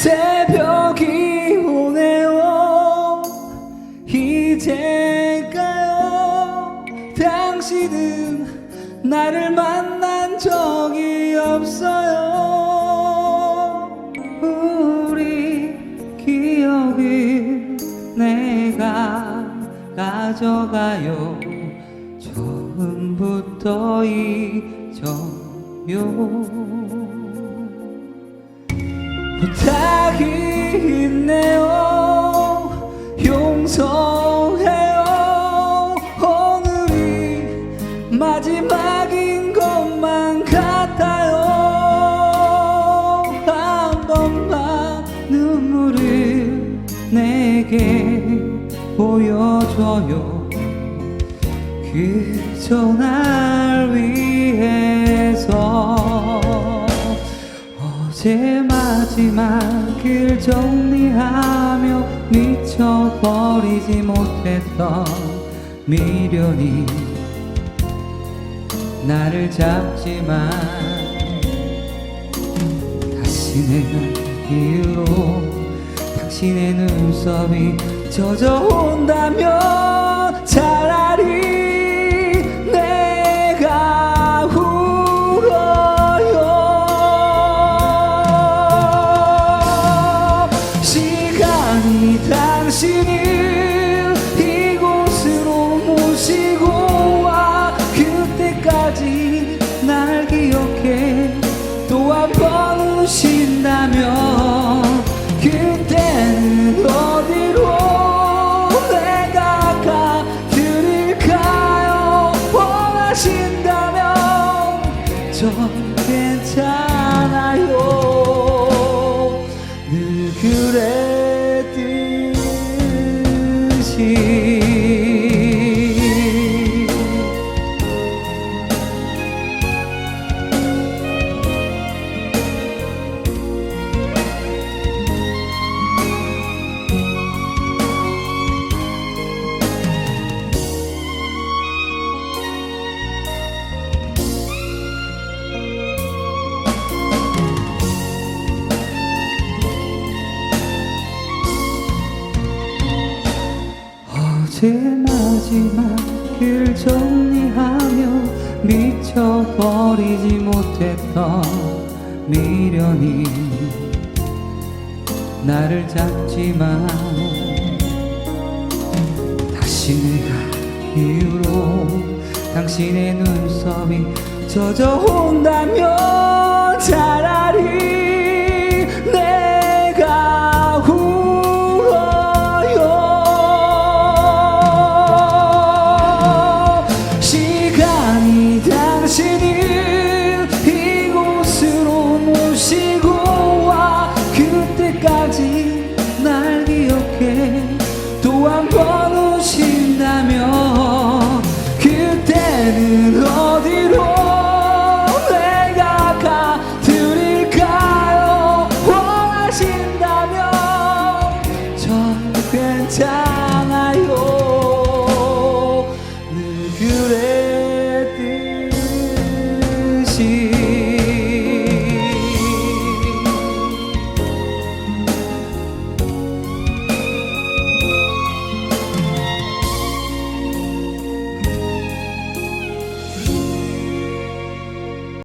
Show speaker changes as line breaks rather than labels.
새벽이 오네요. 이제가요 당신은 나를 만난 적이 없어요. 우리 기억을 내가 가져가요. 처음부터 잊어요 부탁이 있네요. 용서해요. 오늘이 마지막인 것만 같아요. 한 번만 눈물을 내게 보여줘요. 그저 날 위해서. 어 제 마지막을 정리하며 미쳐버리지 못했던 미련이 나를 잡지만 다시 내가 이후로 당신의 눈썹이 젖어온다면 차라리 제 마지막을 정리하며 미쳐버리지 못했던 미련이 나를 잡지만 다시 내가 이후로 당신의 눈썹이 젖어온다면 time.